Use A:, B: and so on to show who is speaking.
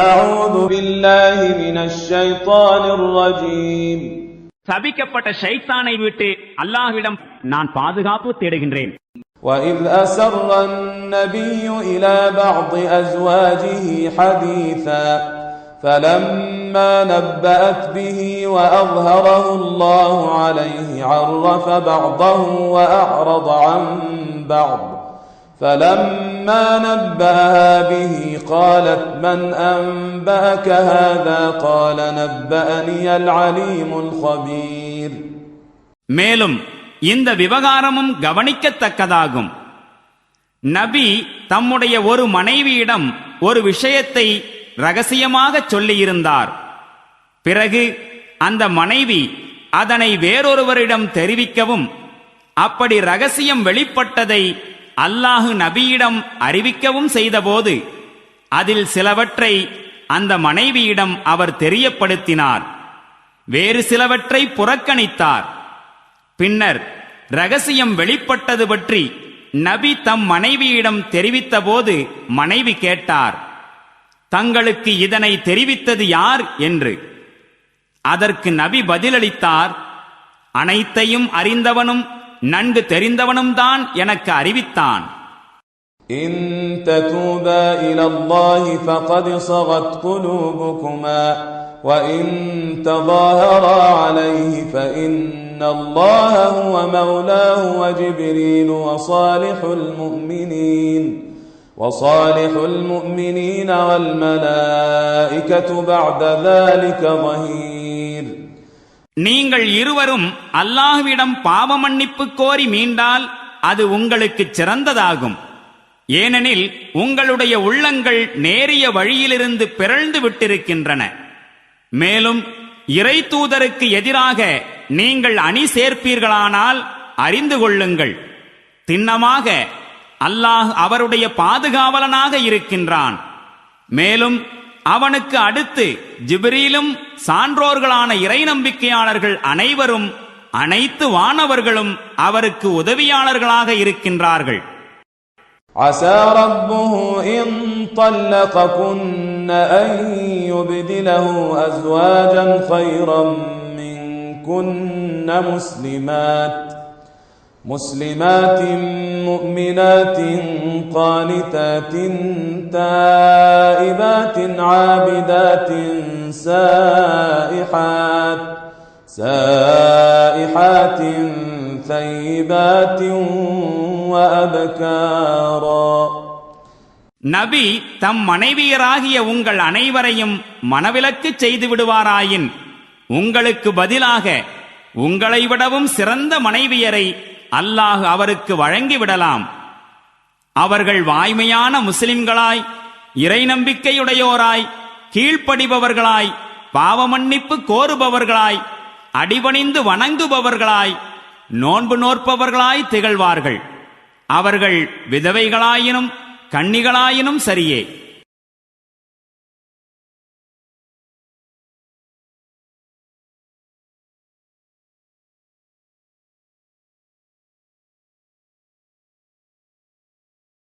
A: أعوذ بالله من الشيطان الرجيم
B: சபிக்கப்பட்ட ஷைத்தானை விட்டு அல்லாஹ்விடம் நான் பாதுகாப்பு தேடுகின்றேன்
A: وإذ أسر النبي إلى بعض أزواجه حديثا فلما نبأت به وأظهره الله عليه عرف بعضه وأعرض عن بعض فلما نبأها به قالت من أنبأك هذا قال نبأني العليم الخبير
B: மேலும் இந்த விவகாரமும் கவனிக்கத்தக்கதாகும் நபி தம்முடைய ஒரு மனைவியிடம் ஒரு விஷயத்தை ரகசியமாக சொல்லியிருந்தார் பிறகு அந்த மனைவி அதனை வேறொருவரிடம் தெரிவிக்கவும் அப்படி ரகசியம் வெளிப்பட்டதை அல்லாஹு நபியிடம் அறிவிக்கவும் செய்தபோது அதில் சிலவற்றை அந்த மனைவியிடம் அவர் தெரியப்படுத்தினார் வேறு சிலவற்றை புறக்கணித்தார் பின்னர் ரகசியம் வெளிப்பட்டது பற்றி நபி தம் மனைவியிடம் தெரிவித்தபோது மனைவி கேட்டார் தங்களுக்கு இதனை தெரிவித்தது யார் என்று அதற்கு நபி பதிலளித்தார் அனைத்தையும் அறிந்தவனும் நன்கு தெரிந்தவனும் எனக்கு அறிவித்தான்
A: إن تتوبا إلى الله فقد صغت قلوبكما وإن تظاهرا عليه فإن الله هو مولاه وجبريل وصالح المؤمنين وصالح المؤمنين والملائكة بعد ذلك ظهير
B: நீங்கள் இருவரும் அல்லாஹுவிடம் பாவ மன்னிப்பு கோரி மீண்டால் அது உங்களுக்கு சிறந்ததாகும் ஏனெனில் உங்களுடைய உள்ளங்கள் நேரிய வழியிலிருந்து பிறழ்ந்து விட்டிருக்கின்றன மேலும் இறை தூதருக்கு எதிராக நீங்கள் அணி சேர்ப்பீர்களானால் அறிந்து கொள்ளுங்கள் திண்ணமாக அல்லாஹ் அவருடைய பாதுகாவலனாக இருக்கின்றான் மேலும் அவனுக்கு அடுத்து ஜிப்ரீலும் சான்றோர்களான இறை நம்பிக்கையாளர்கள் அனைவரும் அனைத்து வானவர்களும் அவருக்கு உதவியாளர்களாக இருக்கின்றார்கள்
A: عسى ربه إن طلقكن أن يبدله أزواجا خيرا منكن مسلمات مسلمات مؤمنات قانتات تائبات عابدات سائحات سائحات ثيبات وأبكارا
B: நபி தம் மனைவியராகிய உங்கள் அனைவரையும் மனவிலக்கு செய்து விடுவாராயின் உங்களுக்கு பதிலாக உங்களை விடவும் சிறந்த மனைவியரை அல்லாஹ் அவருக்கு வழங்கி விடலாம் அவர்கள் வாய்மையான முஸ்லிம்களாய் இறை நம்பிக்கையுடையோராய் கீழ்ப்படிபவர்களாய் பாவமன்னிப்பு கோருபவர்களாய் அடிபணிந்து வணங்குபவர்களாய் நோன்பு நோற்பவர்களாய் திகழ்வார்கள் அவர்கள் விதவைகளாயினும் கன்னிகளாயினும் சரியே